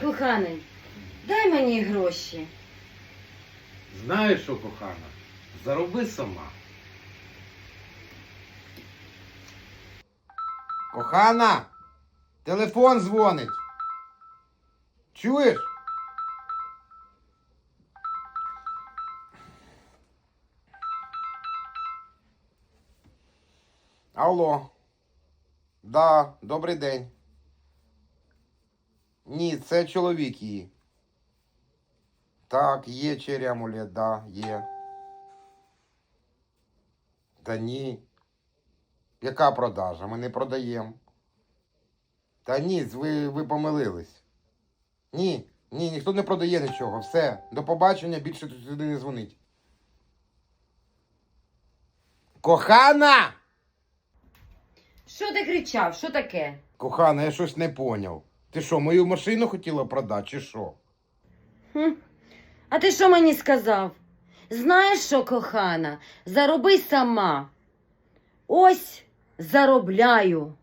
коханий, дай мені гроші. Знаєш що, кохана? Зароби сама. Кохана, телефон дзвонить. Чуєш? Алло. Да, добрий день. Ні, це чоловік її. Так, є черрі да, є. Та ні. Яка продажа? Ми не продаємо. Та ні, ви, ви помилились. Ні, ні, ніхто не продає нічого. Все. До побачення, більше тут сюди не дзвонить. Кохана! Що ти кричав? Що таке? Кохана, я щось не поняв. Ти що, мою машину хотіла продати, чи що? Хм. А ти що мені сказав? Знаєш що, кохана, зароби сама. Ось заробляю.